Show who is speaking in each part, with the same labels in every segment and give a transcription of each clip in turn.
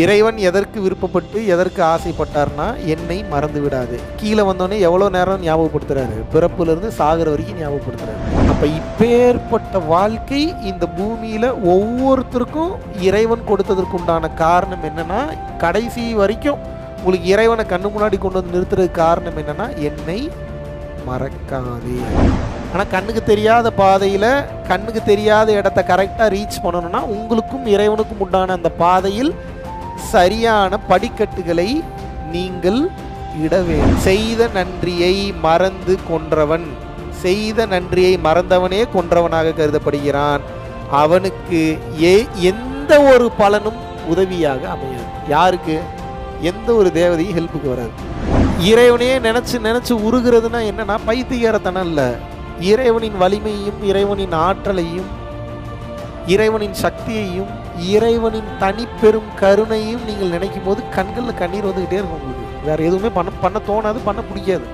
Speaker 1: இறைவன் எதற்கு விருப்பப்பட்டு எதற்கு ஆசைப்பட்டார்னா என்னை மறந்து விடாது கீழே வந்தோடனே எவ்வளோ நேரம் ஞாபகப்படுத்துறாரு பிறப்புலேருந்து சாகிற வரைக்கும் ஞாபகப்படுத்துறாரு அப்போ இப்பேற்பட்ட வாழ்க்கை இந்த பூமியில் ஒவ்வொருத்தருக்கும் இறைவன் கொடுத்ததற்கு உண்டான காரணம் என்னென்னா கடைசி வரைக்கும் உங்களுக்கு இறைவனை கண்ணு முன்னாடி கொண்டு வந்து நிறுத்துறதுக்கு காரணம் என்னென்னா என்னை மறக்காது ஆனால் கண்ணுக்கு தெரியாத பாதையில் கண்ணுக்கு தெரியாத இடத்த கரெக்டாக ரீச் பண்ணணும்னா உங்களுக்கும் இறைவனுக்கும் உண்டான அந்த பாதையில் சரியான படிக்கட்டுகளை நீங்கள் இடவே செய்த நன்றியை மறந்து கொன்றவன் செய்த நன்றியை மறந்தவனே கொன்றவனாக கருதப்படுகிறான் அவனுக்கு ஏ எந்த ஒரு பலனும் உதவியாக அமையாது யாருக்கு எந்த ஒரு தேவதையும் ஹெல்ப்புக்கு வராது இறைவனையே நினச்சி நினச்சி உருகிறதுனா என்னன்னா பைத்தியகாரத்தனம் இல்லை இறைவனின் வலிமையும் இறைவனின் ஆற்றலையும் இறைவனின் சக்தியையும் இறைவனின் தனிப்பெரும் கருணையும் நீங்கள் நினைக்கும் போது கண்களில் கண்ணீர் வந்துக்கிட்டே இருக்கும் உங்களுக்கு வேற எதுவுமே பண்ண பண்ண தோணாது பண்ண பிடிக்காது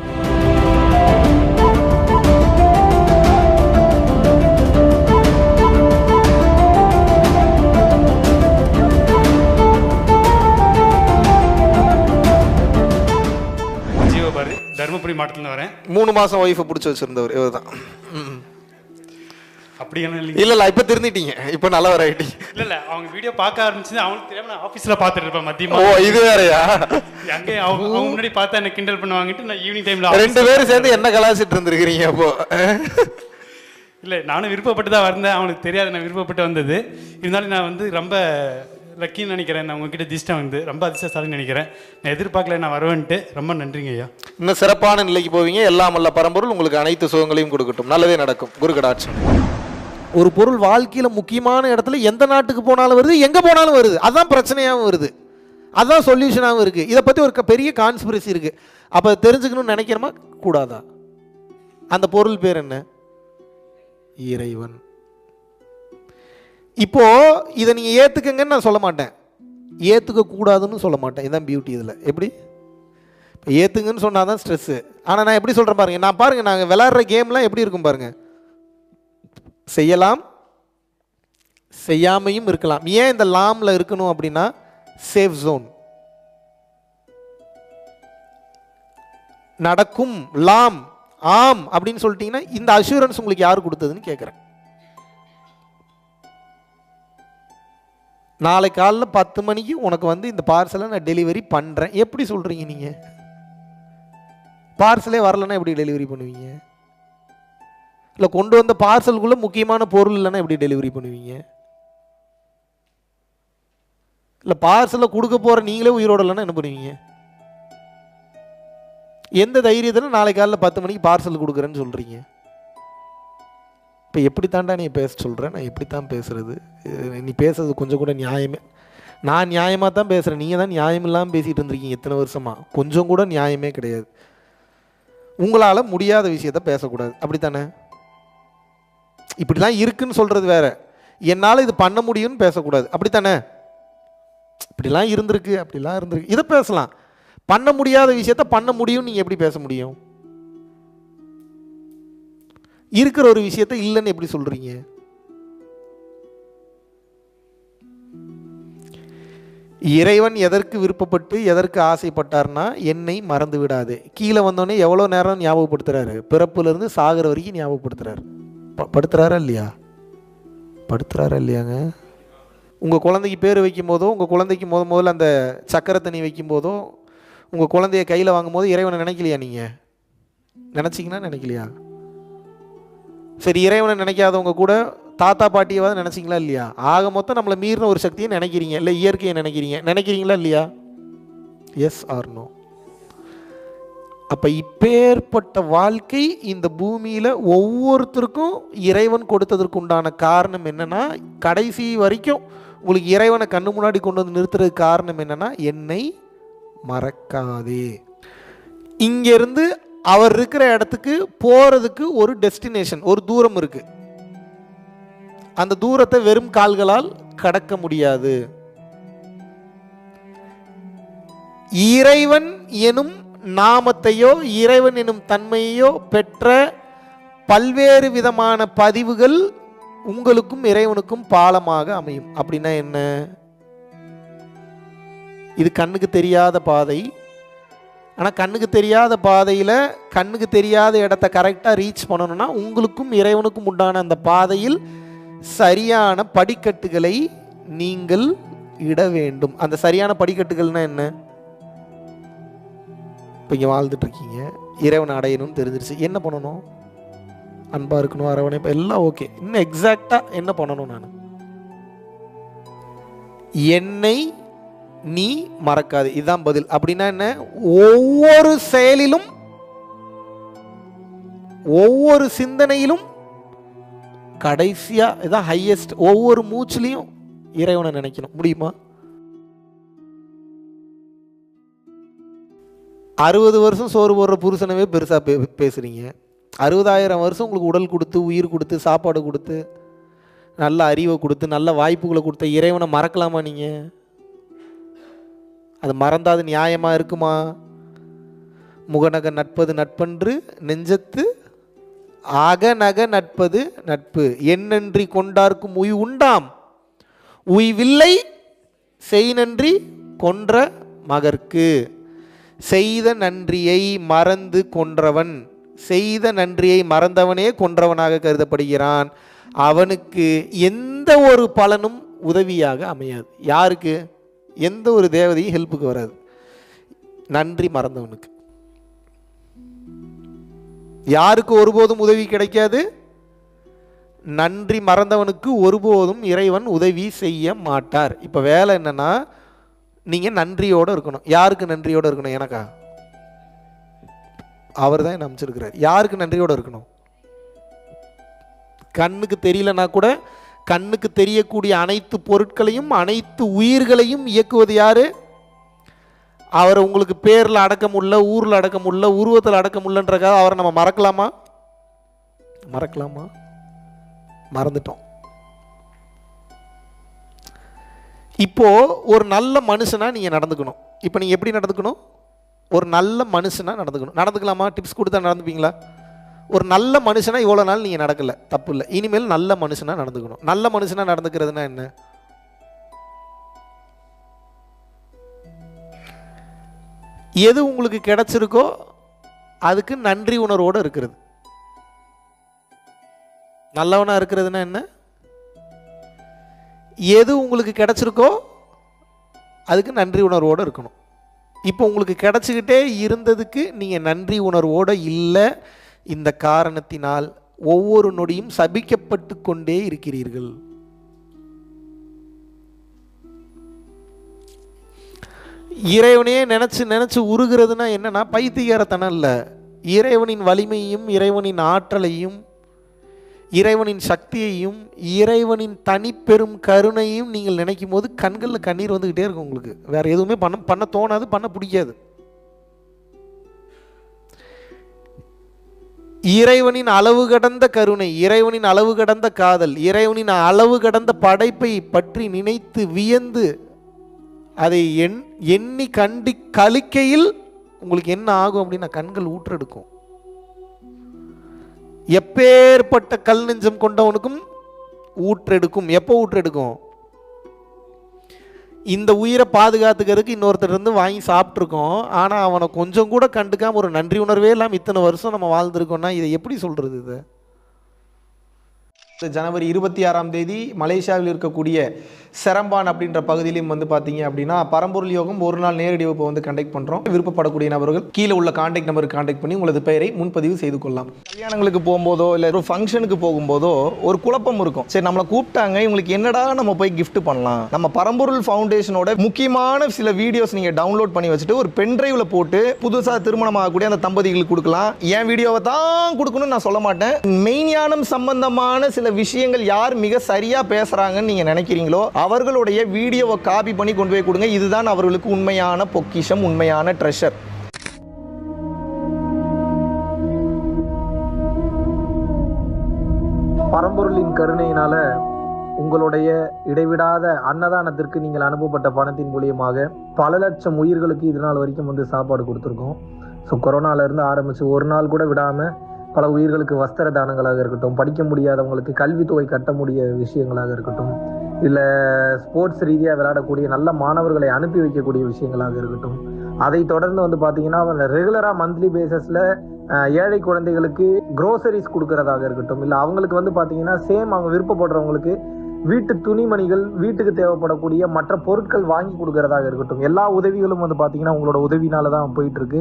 Speaker 2: தருமபுரி மாவட்டத்தில் வரேன் மூணு மாதம் ஒய்ஃபை பிடிச்சி வச்சுருந்தவர் இவர் தான் அப்படி என்ன இல்லை இல்லை இப்போ திருந்திட்டீங்க இப்போ நல்லா வராயிட்டி இல்லை இல்லை அவங்க வீடியோ பார்க்க ஆரம்பிச்சு அவனுக்கு தெரியாம நான் ஆஃபீஸில் பார்த்துட்டு இருப்பேன் மதியமாக ஓ இது வேறையா அங்கே அவங்க முன்னாடி பார்த்தா என்ன கிண்டல் பண்ணுவாங்கட்டு நான் ஈவினிங் டைமில் ரெண்டு பேரும் சேர்ந்து என்ன கலாச்சிட்டு இருந்திருக்கிறீங்க அப்போ இல்லை நானும் விருப்பப்பட்டு தான் வந்தேன் அவனுக்கு தெரியாது நான் விருப்பப்பட்டு வந்தது இருந்தாலும் நான் வந்து ரொம்ப லக்கின்னு நினைக்கிறேன் நான் உங்ககிட்ட திஷ்டம் வந்து ரொம்ப அதிர்ஷ்டசாலின்னு நினைக்கிறேன் நான் எதிர்பார்க்கல நான் வருவேன்ட்டு ரொம்ப நன்றிங்க ஐயா இன்னும் சிறப்பான நிலைக்கு போவீங்க எல்லாம் அல்ல பரம்பொருள் உங்களுக்கு அனைத்து சுகங்களையும் கொடுக்கட்டும் நல்லதே நடக்கும் குருகடாட்சம்
Speaker 1: ஒரு பொருள் வாழ்க்கையில் முக்கியமான இடத்துல எந்த நாட்டுக்கு போனாலும் வருது எங்கே போனாலும் வருது அதுதான் பிரச்சனையாகவும் வருது அதுதான் சொல்யூஷனாகவும் இருக்குது இதை பற்றி ஒரு பெரிய கான்ஸ்பிரசி இருக்குது அப்போ தெரிஞ்சுக்கணும்னு நினைக்கிறோமா கூடாதா அந்த பொருள் பேர் என்ன இறைவன் இப்போ இதை நீங்கள் ஏற்றுக்கங்கன்னு நான் சொல்ல மாட்டேன் ஏற்றுக்க கூடாதுன்னு சொல்ல மாட்டேன் இதான் பியூட்டி இதில் எப்படி இப்போ ஏற்றுங்கன்னு சொன்னால் தான் ஸ்ட்ரெஸ்ஸு ஆனால் நான் எப்படி சொல்கிறேன் பாருங்கள் நான் பாருங்கள் நாங்கள் விளாட்ற கேம்லாம் எப்படி இருக்கும் பாருங்கள் செய்யலாம் செய்யாமையும் இருக்கலாம் ஏன் இந்த லாமில் இருக்கணும் அப்படின்னா சேஃப் ஜோன் நடக்கும் லாம் ஆம் அப்படின்னு சொல்லிட்டீங்கன்னா இந்த அஷூரன்ஸ் உங்களுக்கு யார் கொடுத்ததுன்னு கேட்குறேன் நாளை காலில் பத்து மணிக்கு உனக்கு வந்து இந்த பார்சலை நான் டெலிவரி பண்ணுறேன் எப்படி சொல்கிறீங்க நீங்கள் பார்சலே வரலன்னா எப்படி டெலிவரி பண்ணுவீங்க இல்லை கொண்டு வந்த பார்சல்குள்ளே முக்கியமான பொருள் இல்லைன்னா எப்படி டெலிவரி பண்ணுவீங்க இல்லை பார்சலை கொடுக்க போகிற நீங்களே உயிரோடு இல்லைன்னா என்ன பண்ணுவீங்க எந்த தைரியத்தில் நாளை காலையில் பத்து மணிக்கு பார்சல் கொடுக்குறேன்னு சொல்கிறீங்க இப்போ எப்படி தாண்டா நீ பேச சொல்கிறேன் நான் எப்படி தான் பேசுகிறது நீ பேசுறது கொஞ்சம் கூட நியாயமே நான் நியாயமாக தான் பேசுகிறேன் நீங்கள் தான் நியாயம் இல்லாமல் பேசிகிட்டு இருந்திருக்கீங்க எத்தனை வருஷமாக கொஞ்சம் கூட நியாயமே கிடையாது உங்களால் முடியாத விஷயத்த பேசக்கூடாது அப்படித்தானே இப்படி தான் இருக்குன்னு சொல்கிறது வேறு என்னால் இது பண்ண முடியும்னு பேசக்கூடாது அப்படி தானே இப்படிலாம் இருந்திருக்கு அப்படிலாம் இருந்திருக்கு இதை பேசலாம் பண்ண முடியாத விஷயத்த பண்ண முடியும்னு நீங்கள் எப்படி பேச முடியும் இருக்கிற ஒரு விஷயத்த இல்லைன்னு எப்படி சொல்கிறீங்க இறைவன் எதற்கு விருப்பப்பட்டு எதற்கு ஆசைப்பட்டார்னா என்னை மறந்து விடாது கீழே வந்தோடனே எவ்வளோ நேரம் ஞாபகப்படுத்துகிறாரு பிறப்புலேருந்து சாகிற வரைக்கும் ஞாபகப்படுத்துகிறாரு படுத்துறாரா இல்லையா படுத்துறாரா இல்லையாங்க உங்கள் குழந்தைக்கு பேர் வைக்கும் உங்கள் குழந்தைக்கு முத முதல்ல அந்த சக்கரை தண்ணி வைக்கும் உங்கள் குழந்தைய கையில் வாங்கும்போது இறைவனை நினைக்கலையா நீங்கள் நினச்சிங்கன்னா நினைக்கலையா சரி இறைவனை நினைக்காதவங்க கூட தாத்தா பாட்டியவாத நினச்சிங்களா இல்லையா ஆக மொத்தம் நம்மளை மீறின ஒரு சக்தியை நினைக்கிறீங்க இல்லை இயற்கையை நினைக்கிறீங்க நினைக்கிறீங்களா இல்லையா எஸ் ஆர் நோ அப்போ இப்பேற்பட்ட வாழ்க்கை இந்த பூமியில் ஒவ்வொருத்தருக்கும் இறைவன் கொடுத்ததற்கு உண்டான காரணம் என்னென்னா கடைசி வரைக்கும் உங்களுக்கு இறைவனை கண்ணு முன்னாடி கொண்டு வந்து நிறுத்துறதுக்கு காரணம் என்னென்னா என்னை மறக்காதே இங்கேருந்து அவர் இருக்கிற இடத்துக்கு போகிறதுக்கு ஒரு டெஸ்டினேஷன் ஒரு தூரம் இருக்குது அந்த தூரத்தை வெறும் கால்களால் கடக்க முடியாது இறைவன் எனும் நாமத்தையோ இறைவன் எனும் தன்மையோ பெற்ற பல்வேறு விதமான பதிவுகள் உங்களுக்கும் இறைவனுக்கும் பாலமாக அமையும் அப்படின்னா என்ன இது கண்ணுக்கு தெரியாத பாதை ஆனால் கண்ணுக்கு தெரியாத பாதையில் கண்ணுக்கு தெரியாத இடத்த கரெக்டாக ரீச் பண்ணணும்னா உங்களுக்கும் இறைவனுக்கும் உண்டான அந்த பாதையில் சரியான படிக்கட்டுகளை நீங்கள் இட வேண்டும் அந்த சரியான படிக்கட்டுகள்னால் என்ன இப்போ இங்கே வாழ்ந்துட்டுருக்கீங்க இறைவனை அடையணும்னு தெரிஞ்சிருச்சு என்ன பண்ணணும் அன்பாக இருக்கணும் அரவணை எல்லாம் ஓகே இன்னும் எக்ஸாக்டாக என்ன பண்ணணும் நான் என்னை நீ மறக்காது இதுதான் பதில் அப்படின்னா என்ன ஒவ்வொரு செயலிலும் ஒவ்வொரு சிந்தனையிலும் கடைசியாக இதான் ஹையஸ்ட் ஒவ்வொரு மூச்சுலேயும் இறைவனை நினைக்கணும் முடியுமா அறுபது வருஷம் சோறு போடுற புருஷனவே பெருசாக பே பேசுகிறீங்க அறுபதாயிரம் வருஷம் உங்களுக்கு உடல் கொடுத்து உயிர் கொடுத்து சாப்பாடு கொடுத்து நல்ல அறிவை கொடுத்து நல்ல வாய்ப்புகளை கொடுத்த இறைவனை மறக்கலாமா நீங்கள் அது மறந்தாது நியாயமாக இருக்குமா முகநக நட்பது நட்பன்று நெஞ்சத்து அகநக நட்பது நட்பு என்னன்றி கொண்டார்க்கும் உய் உண்டாம் உய்வில்லை செய் நன்றி கொன்ற மகர்க்கு செய்த நன்றியை மறந்து கொன்றவன் செய்த நன்றியை மறந்தவனே கொன்றவனாக கருதப்படுகிறான் அவனுக்கு எந்த ஒரு பலனும் உதவியாக அமையாது யாருக்கு எந்த ஒரு தேவதையும் ஹெல்ப்புக்கு வராது நன்றி மறந்தவனுக்கு யாருக்கு ஒருபோதும் உதவி கிடைக்காது நன்றி மறந்தவனுக்கு ஒருபோதும் இறைவன் உதவி செய்ய மாட்டார் இப்போ வேலை என்னென்னா நீங்கள் நன்றியோடு இருக்கணும் யாருக்கு நன்றியோடு இருக்கணும் எனக்கா அவர் தான் என்ன அமைச்சிருக்கிறார் யாருக்கு நன்றியோடு இருக்கணும் கண்ணுக்கு தெரியலனா கூட கண்ணுக்கு தெரியக்கூடிய அனைத்து பொருட்களையும் அனைத்து உயிர்களையும் இயக்குவது யார் அவர் உங்களுக்கு பேரில் அடக்கம் உள்ள ஊரில் அடக்கம் உள்ள உருவத்தில் அடக்கம் உள்ளன்றக்காக அவரை நம்ம மறக்கலாமா மறக்கலாமா மறந்துட்டோம் இப்போது ஒரு நல்ல மனுஷனாக நீங்கள் நடந்துக்கணும் இப்போ நீங்கள் எப்படி நடந்துக்கணும் ஒரு நல்ல மனுஷனாக நடந்துக்கணும் நடந்துக்கலாமா டிப்ஸ் கொடுத்தா நடந்துப்பீங்களா ஒரு நல்ல மனுஷனாக இவ்வளோ நாள் நீங்கள் நடக்கலை தப்பு இல்லை இனிமேல் நல்ல மனுஷனாக நடந்துக்கணும் நல்ல மனுஷனாக நடந்துக்கிறதுனா என்ன எது உங்களுக்கு கிடைச்சிருக்கோ அதுக்கு நன்றி உணர்வோடு இருக்கிறது நல்லவனாக இருக்கிறதுனா என்ன எது உங்களுக்கு கிடச்சிருக்கோ அதுக்கு நன்றி உணர்வோடு இருக்கணும் இப்போ உங்களுக்கு கிடச்சிக்கிட்டே இருந்ததுக்கு நீங்கள் நன்றி உணர்வோடு இல்லை இந்த காரணத்தினால் ஒவ்வொரு நொடியும் சபிக்கப்பட்டு கொண்டே இருக்கிறீர்கள் இறைவனையே நினச்சி நினச்சி உருகிறதுனா என்னன்னா பைத்தியகாரத்தனம் இல்லை இறைவனின் வலிமையும் இறைவனின் ஆற்றலையும் இறைவனின் சக்தியையும் இறைவனின் தனிப்பெரும் கருணையும் நீங்கள் நினைக்கும் போது கண்களில் கண்ணீர் வந்துக்கிட்டே இருக்கும் உங்களுக்கு வேறு எதுவுமே பண்ண பண்ண தோணாது பண்ண பிடிக்காது இறைவனின் அளவு கடந்த கருணை இறைவனின் அளவு கடந்த காதல் இறைவனின் அளவு கடந்த படைப்பை பற்றி நினைத்து வியந்து அதை எண் எண்ணி கண்டி கழிக்கையில் உங்களுக்கு என்ன ஆகும் அப்படின்னா கண்கள் ஊற்றெடுக்கும் எப்பேற்பட்ட கல் நெஞ்சம் கொண்டவனுக்கும் ஊற்றெடுக்கும் எப்போ ஊற்றெடுக்கும் இந்த உயிரை பாதுகாத்துக்கிறதுக்கு இன்னொருத்தர் இருந்து வாங்கி சாப்பிட்ருக்கோம் ஆனால் அவனை கொஞ்சம் கூட கண்டுக்காமல் ஒரு நன்றி உணர்வே இல்லாமல் இத்தனை வருஷம் நம்ம வாழ்ந்துருக்கோம்னா இதை எப்படி சொல்கிறது இதை ஜனவரி இருபத்தி ஆறாம் தேதி மலேசியாவில் இருக்கக்கூடிய செரம்பான் அப்படின்ற பகுதியிலும் வந்து பார்த்தீங்க அப்படின்னா பரம்பொருள் யோகம் ஒரு நாள் நேரடி வகுப்பு வந்து கண்டக்ட் பண்ணுறோம் விருப்பப்படக்கூடிய நபர்கள் கீழே உள்ள காண்டாக்ட் நம்பருக்கு காண்டாக்ட் பண்ணி உங்களது பெயரை முன்பதிவு செய்து கொள்ளலாம் கல்யாணங்களுக்கு போகும்போதோ இல்லை ஒரு ஃபங்க்ஷனுக்கு போகும்போதோ ஒரு குழப்பம் இருக்கும் சரி நம்மளை கூப்பிட்டாங்க இவங்களுக்கு என்னடா நம்ம போய் கிஃப்ட் பண்ணலாம் நம்ம பரம்பொருள் ஃபவுண்டேஷனோட முக்கியமான சில வீடியோஸ் நீங்கள் டவுன்லோட் பண்ணி வச்சுட்டு ஒரு பென் போட்டு புதுசாக திருமணம் ஆகக்கூடிய அந்த தம்பதிகளுக்கு கொடுக்கலாம் என் வீடியோவை தான் கொடுக்கணும்னு நான் சொல்ல மாட்டேன் மெய்ஞானம் சம்பந்தமான சில விஷயங்கள் யார் மிக சரியாக பேசுகிறாங்கன்னு நீங்கள் நினைக்கிறீங்களோ அவர்களுடைய வீடியோவை காப்பி பண்ணி கொண்டு போய் கொடுங்க இதுதான் அவர்களுக்கு உண்மையான பொக்கிஷம் உண்மையான ட்ரெஷர் பரம்பொருளின் கருணையினால உங்களுடைய இடைவிடாத அன்னதானத்திற்கு நீங்கள் அனுப்பப்பட்ட பணத்தின் மூலியமாக பல லட்சம் உயிர்களுக்கு இது நாள் வரைக்கும் வந்து சாப்பாடு கொடுத்துருக்கோம் ஸோ கொரோனாவிலேருந்து ஆரம்பித்து ஒரு நாள் கூட விடாமல் பல உயிர்களுக்கு வஸ்திர தானங்களாக இருக்கட்டும் படிக்க முடியாதவங்களுக்கு கல்வித்தொகை கட்ட முடிய விஷயங்களாக இருக்கட்டும் இல்லை ஸ்போர்ட்ஸ் ரீதியாக விளையாடக்கூடிய நல்ல மாணவர்களை அனுப்பி வைக்கக்கூடிய விஷயங்களாக இருக்கட்டும் அதை தொடர்ந்து வந்து பார்த்தீங்கன்னா ரெகுலராக மந்த்லி பேசஸில் ஏழை குழந்தைகளுக்கு குரோசரிஸ் கொடுக்கறதாக இருக்கட்டும் இல்லை அவங்களுக்கு வந்து பார்த்தீங்கன்னா சேம் அவங்க விருப்பப்படுறவங்களுக்கு வீட்டு துணிமணிகள் வீட்டுக்கு தேவைப்படக்கூடிய மற்ற பொருட்கள் வாங்கி கொடுக்கறதாக இருக்கட்டும் எல்லா உதவிகளும் வந்து பார்த்தீங்கன்னா உங்களோட உதவினால தான் போயிட்டு இருக்கு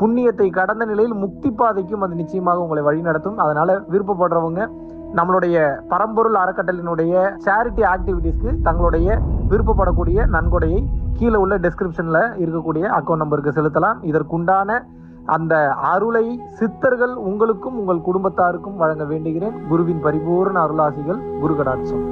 Speaker 1: புண்ணியத்தை கடந்த நிலையில் முக்தி பாதைக்கும் அது நிச்சயமாக உங்களை வழிநடத்தும் அதனால விருப்பப்படுறவங்க நம்மளுடைய பரம்பொருள் அறக்கட்டளினுடைய சேரிட்டி ஆக்டிவிட்டிஸ்க்கு தங்களுடைய விருப்பப்படக்கூடிய நன்கொடையை கீழே உள்ள டெஸ்கிரிப்ஷனில் இருக்கக்கூடிய அக்கௌண்ட் நம்பருக்கு செலுத்தலாம் இதற்குண்டான அந்த அருளை சித்தர்கள் உங்களுக்கும் உங்கள் குடும்பத்தாருக்கும் வழங்க வேண்டுகிறேன் குருவின் பரிபூர்ண அருளாசிகள் குரு கடாட்சம்